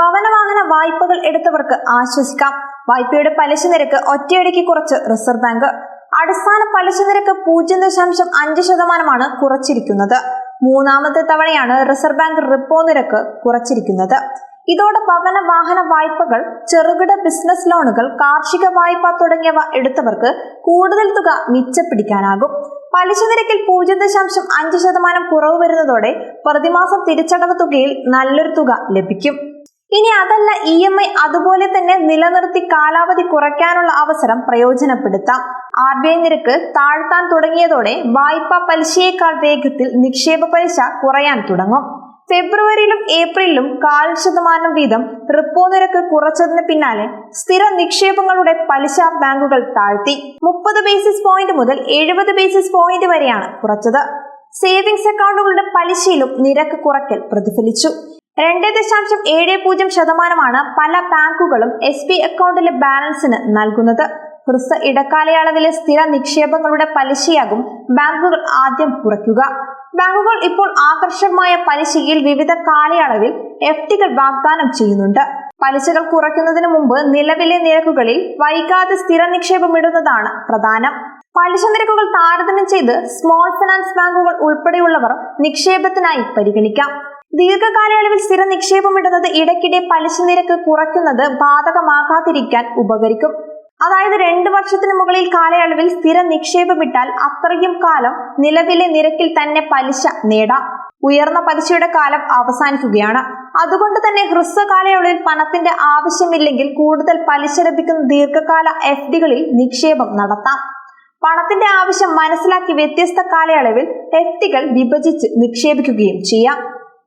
ഭവനവാഹന വായ്പകൾ എടുത്തവർക്ക് ആശ്വസിക്കാം. വായ്പയുടെ പലിശ നിരക്ക് ഒറ്റയടിക്ക് കുറച്ച് റിസർവ് ബാങ്ക്. അടിസ്ഥാന പലിശ നിരക്ക് പൂജ്യം ദശാംശം അഞ്ച് ശതമാനമാണ് കുറച്ചിരിക്കുന്നത്. മൂന്നാമത്തെ തവണയാണ് റിസർവ് ബാങ്ക് റിപ്പോ നിരക്ക് കുറച്ചിരിക്കുന്നത്. ഇതോടെ ഭവന വാഹന വായ്പകൾ ചെറുകിട ബിസിനസ് ലോണുകൾ കാർഷിക വായ്പ തുടങ്ങിയവ എടുത്തവർക്ക് കൂടുതൽ തുക മിച്ചപ്പിടിക്കാനാകും. പലിശ നിരക്കിൽ പൂജ്യം ദശാംശം അഞ്ച് ശതമാനം കുറവ് വരുന്നതോടെ പ്രതിമാസം തിരിച്ചടവ് തുകയിൽ നല്ലൊരു തുക ലഭിക്കും. ഇനി അതല്ല ഇ എം ഐ അതുപോലെ തന്നെ നിലനിർത്തി കാലാവധി കുറയ്ക്കാനുള്ള അവസരം പ്രയോജനപ്പെടുത്താം. ആർ ബി ഐ നിരക്ക് താഴ്ത്താൻ തുടങ്ങിയതോടെ വായ്പാ പലിശയേക്കാൾ വേഗത്തിൽ നിക്ഷേപ പലിശ കുറയാൻ തുടങ്ങും. ഫെബ്രുവരിയിലും ഏപ്രിലിലും കാൽ ശതമാനം വീതം റിപ്പോ നിരക്ക് കുറച്ചതിന് പിന്നാലെ സ്ഥിര നിക്ഷേപങ്ങളുടെ പലിശ ബാങ്കുകൾ താഴ്ത്തി. മുപ്പത് ബേസിസ് പോയിന്റ് മുതൽ എഴുപത് ബേസിസ് പോയിന്റ് വരെയാണ് കുറച്ചത്. സേവിങ്സ് അക്കൗണ്ടുകളുടെ പലിശയിലും നിരക്ക് കുറയ്ക്കൽ പ്രതിഫലിച്ചു. രണ്ട് ദശാംശം ഏഴ് പൂജ്യം ശതമാനമാണ് പല ബാങ്കുകളും എസ് ബി അക്കൗണ്ടിലെ ബാലൻസിന് നൽകുന്നത്. ഹ്രസ്വ ഇടക്കാലയളവിലെ സ്ഥിര നിക്ഷേപങ്ങളുടെ പലിശയാകും ബാങ്കുകൾ ആദ്യം കുറയ്ക്കുക. ബാങ്കുകൾ ഇപ്പോൾ ആകർഷകമായ പലിശയിൽ വിവിധ കാലയളവിൽ എഫ് ടികൾ വാഗ്ദാനം ചെയ്യുന്നുണ്ട്. പലിശകൾ കുറയ്ക്കുന്നതിന് മുമ്പ് നിലവിലെ നിരക്കുകളിൽ വൈകാതെ സ്ഥിര നിക്ഷേപം ഇടുന്നതാണ് പ്രധാനം. പലിശ നിരക്കുകൾ താരതമ്യം ചെയ്ത് സ്മോൾ ഫിനാൻസ് ബാങ്കുകൾ ഉൾപ്പെടെയുള്ളവർ നിക്ഷേപത്തിനായി പരിഗണിക്കാം. ദീർഘകാലയളവിൽ സ്ഥിര നിക്ഷേപം ഇടുന്നത് ഇടയ്ക്കിടെ പലിശ നിരക്ക് കുറയ്ക്കുന്നത് ബാധകമാകാതിരിക്കാൻ ഉപകരിക്കും. അതായത് രണ്ട് വർഷത്തിന് മുകളിൽ കാലയളവിൽ സ്ഥിര നിക്ഷേപം നിക്ഷേപമിട്ടാൽ അത്രയും കാലം നിലവിലെ നിരക്കിൽ തന്നെ പലിശ നേടാം. ഉയർന്ന പലിശയുടെ കാലം അവസാനിക്കുകയാണ്. അതുകൊണ്ട് തന്നെ ഹ്രസ്വ കാലയളവിൽ പണത്തിന്റെ ആവശ്യമില്ലെങ്കിൽ കൂടുതൽ പലിശ ലഭിക്കുന്ന ദീർഘകാല എഫ് ഡികളിൽ നിക്ഷേപം നടത്താം. പണത്തിന്റെ ആവശ്യം മനസ്സിലാക്കി വ്യത്യസ്ത കാലയളവിൽ എഫ് ഡികൾ വിഭജിച്ച് നിക്ഷേപിക്കുകയും ചെയ്യാം.